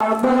Bye-bye.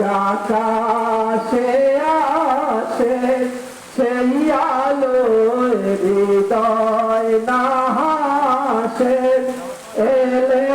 আকাশে আসে সেই আলো হৃদয় না হাসে এলে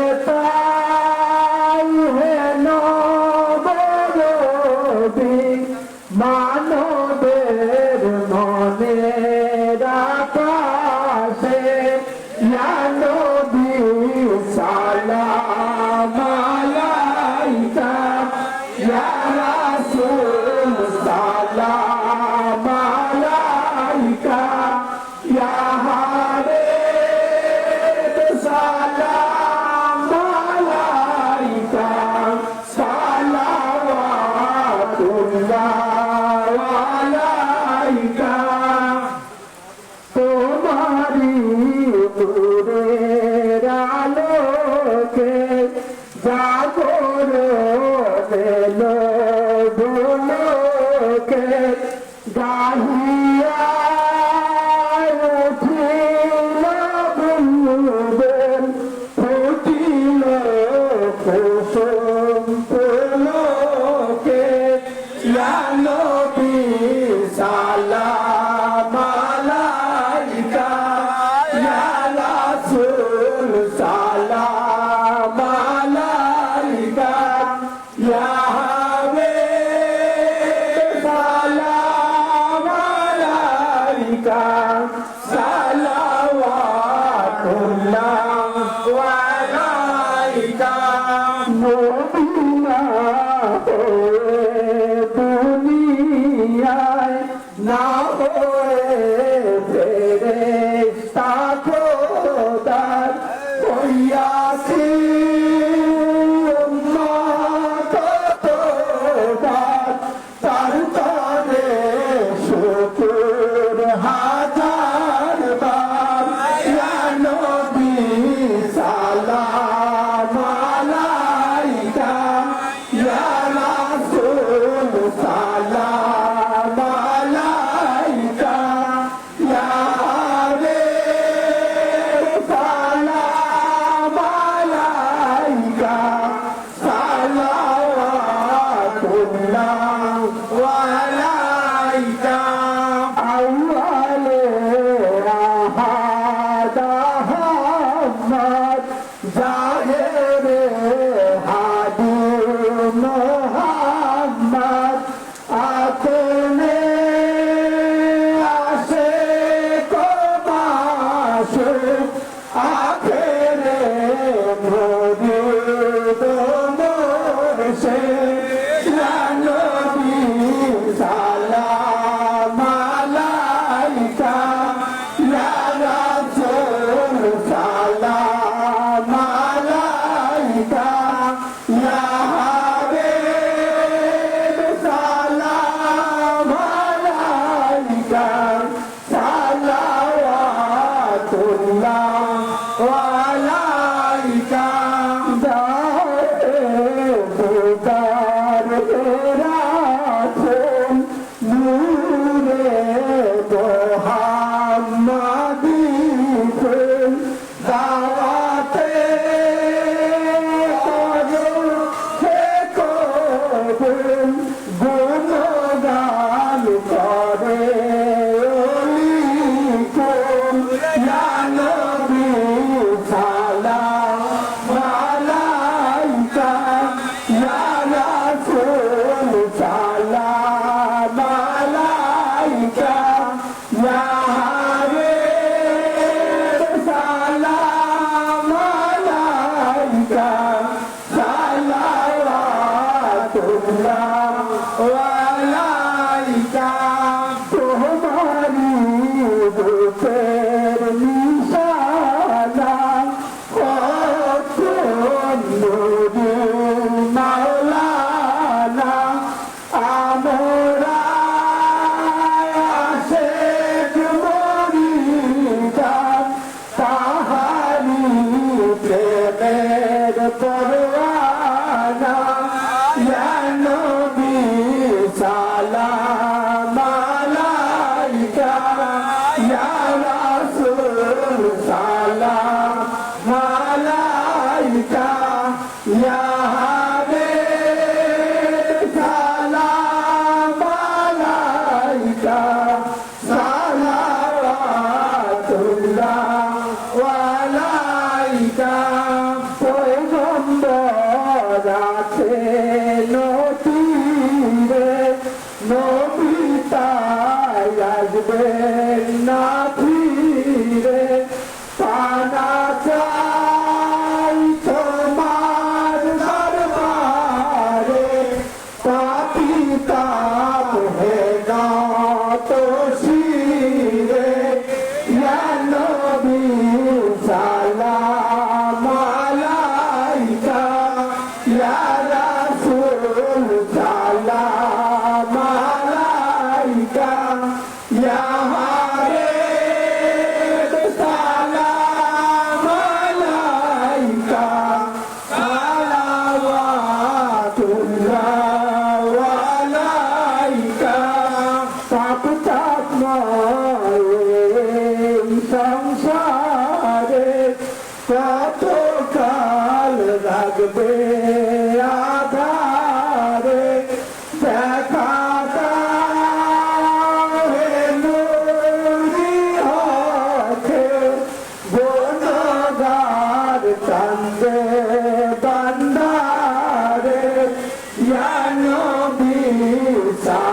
সংসারে কত কাল রাখবে আধারে? দেখা চন্দে বান্দারে জানো বিশা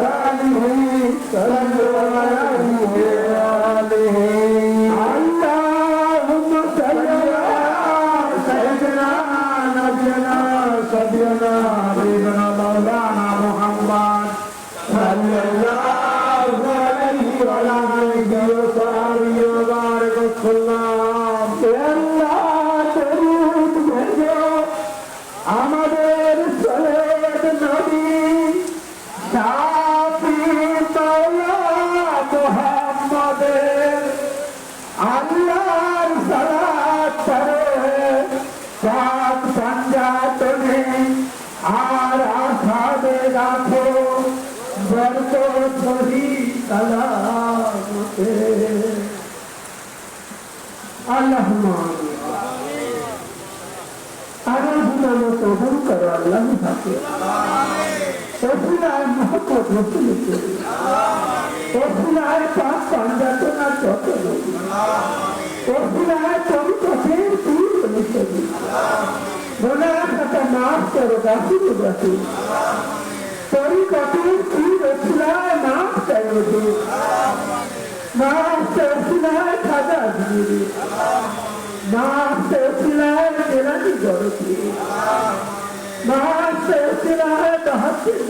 Gracias. আল্লাহ আরে হুনানো কবুল করো আল্লাহ হাফে ওফুলায় মহব্বত রসুলকে ওফুলায় পাঁচ আমার সর্বদাসী দুর্গতি তরিকতে কি রচনায় নাম সর্বদে মাস্টার সিলায় খাজা দিয়ে। মাস্টার সিলায় মেলানি গরতি মাস্টার সিলায় তহাসিল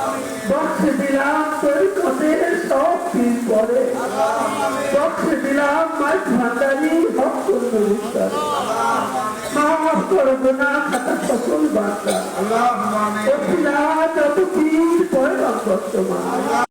বক্সে দিলাম তরিকতের সব পীর পরে। বক্সে দিলাম মাই ভান্ডারি হক কুন্দরেশ্বর মাফ করব না খাতা সকল বার্তা যত পীর পয়গাম বর্তমান